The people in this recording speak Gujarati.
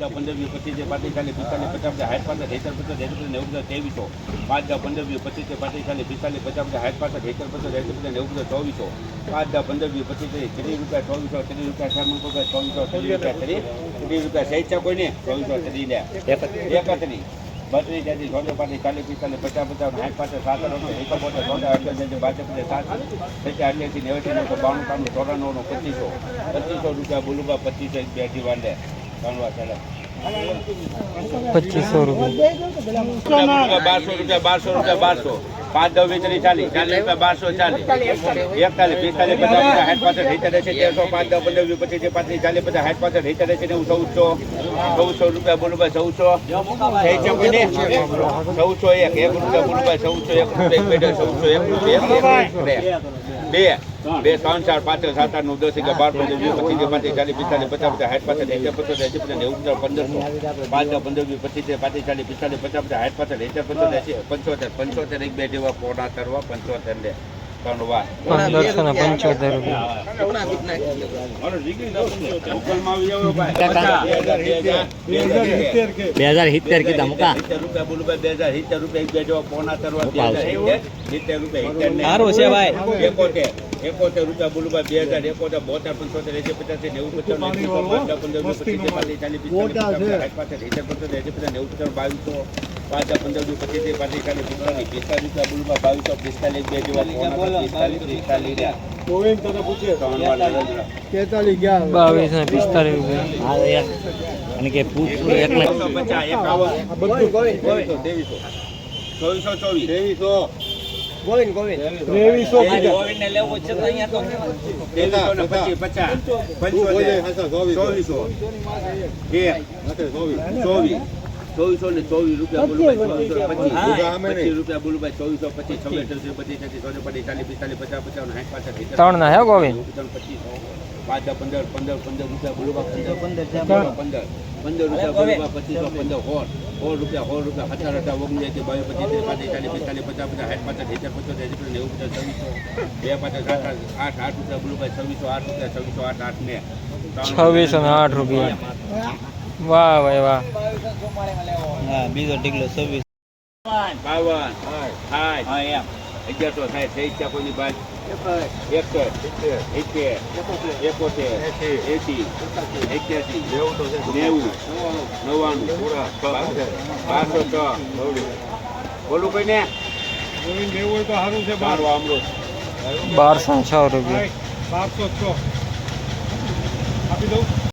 પંદર પચીસ પાંત્રીસ ચાલીસ પિસ્તાલીસ પચાસ સાઠ પાંસઠ હેતર પચાસ હેતર નેવું પચાસ ત્રેવીસો. પાંચ દસ પંદર વીસ પચીસ પાંત્રીસ પચાસ સાઠ પાંસઠ હેતર પચાસ હેતર પચાસ ચોવીસો પાંચ દસ પંદર વીસ પચીસ ત્રીસ રૂપિયા ચોવીસો ત્રીસ રૂપિયા સાત રૂપિયા, ચોવીસો ત્રીસ રૂપિયા ત્રીસ. ત્રીસ રૂપિયા સહિત છે કોઈને? ચોવીસો ત્રીસ લે. એકત્રીસ બત્રીસ તેત્રીસ ચોત્રીસ પાંત્રીસ પચાસ પચાસ સાઠ પાંસઠ સાત અઠ એકો બોતેર ચોતેર અઠ્યાસી બાસઠ પચાસ સાત ચોરાણું પચીસો. પચીસો રૂપિયા બોલુબા પચીસો બે અઢી પચીસો રૂપિયા બારસો રૂપિયા બારસો રૂપિયા બારસો પાંચ દસ વીસ ચાલી ચાલીસ રૂપિયા બારસો ચાલીસ એકતાલીસ પિસ્તાલીસ પચાસ પચાસ સાઠ પાસઠ સિત્તેર છે તેરસો પાંચ દસ પંદર વીસ પચીસ પાંત્રીસ ચાલીસ પચાસ સાઠ પાસઠ સિત્તેર ને હું ચૌદસો ચૌદસો રૂપિયા બોલું ભાઈ ચૌદસો ચૌદસો એક એક રૂપિયા બોલું ભાઈ ચૌદસો એક રૂપિયા ચૌદસો એક રૂપિયા બે બે ત્રણ ચાર પાંચ સાત આઠ નવ દસ અગિયાર બાર પંદર વીસ પચીસ પાંત્રીસ ચાલીસ પિસ્તાલીસ પચાસ પચાસ સાઠ પાછળ એંસી પચાસ એંસી પચાસ નેવું પચાસ પંદરસો પાંચ પંદર વીસ પચીસ પાંત્રીસ ચાલીસ પિસ્તાલીસ પચાસ પચાસ સાઠ પાછળ એંસી પચાસ એંસી પંચોતેર પંચોતેર એક બે જેવા પોણા કરવા પંચોતેર લે પંદરસો ને પંચોતેર બે હજાર, સિત્તેર. કીધા મુકા રૂપિયા બે હજાર સિત્તેર રૂપિયા પોણા કરવા સિત્તેર રૂપિયા સારું છે ભાઈ. એકોતેર રૂપિયા બોલું બે હજાર એકોતેર બોતેર પંચોતેર એસી પચાસ નેવું પચાસ પંદર પંદર પચીસ પાંત્રીસ ચાલીસ સાઠ પાસઠ સિત્તેર પંચોતેર એસી પચાસ નેવું પચાસ બાવીસો પાંચ પંદર વીસ પચીસ પાંત્રીસ ચાલીસ પિસ્તાલીસ પિસ્તાલીસ રૂપિયા બોલું બાવીસો પિસ્તાલીસ બે જેવા પિસ્તાલીસ પિસ્તાલીસ ચોવીસો રહ્યા. ત્રણ ગોવિંદ. લગાડજો. બાવીસ ને અને કે તો એકાવન, ચોવીસો, ત્રેવીસો. ત્રેવીસો ત્રેવીસો ને પચીસ પચાસ. પંચોતેર. ચોવીસો એક ચોવીસ. ચોવીસો. ને ચોવીસ રૂપિયા બોલુભાઈ ચોવીસો ને પચીસ. પચીસ રૂપિયા બોલુભાઈ ચોવીસો પચીસ છવ્વીસ ત્રીસ પચીસ છત્રીસ ચોસઠ પચીસ ચાલીસ પિસ્તાલીસ પચાસ પચાસ સાઠ પાસઠ. ત્રણ ના હે ગોવિંદ? ત્રણ પચીસ પાંચ પંદર પંદર પંદર રૂપિયા બોલુભા પંદર. પંદર પંદર પંદર રૂપિયા બોલુભા પચીસો પંદર સોળ સોળ રૂપિયા સો રૂપિયા હજાર હજાર ઓગણીસ બાવીસ પચીસ પાંચ ચાલીસ પિસ્તાલીસ પચાસ પચાસ સાઠ પાસઠ સિત્તેર પંચોતેર એંસી નેવું પચાસ છવ્વીસો બે પાંચ સાત આઠ આઠ આઠ રૂપિયા બોલુભાઈ છવ્વીસો આઠ રૂપિયા છવ્વીસો આઠ આઠ ને છવ્વીસો ને આઠ રૂપિયા. વાહ ભાઈ વાહ. બીજો ટીકલો છવ્વીસ. બાવન સાઠ અગિયારસો સાઠ થઈ છે કોઈની બાદ એકસઠ સિત્તેર એકોતેર. એસી એક્યાસી. નેવું નવ્વાણું. બારસો છ. બોલું કોઈ ને બારો. અમૃત બારસો છ રૂપિયા. બારસો છ. આપી દઉં?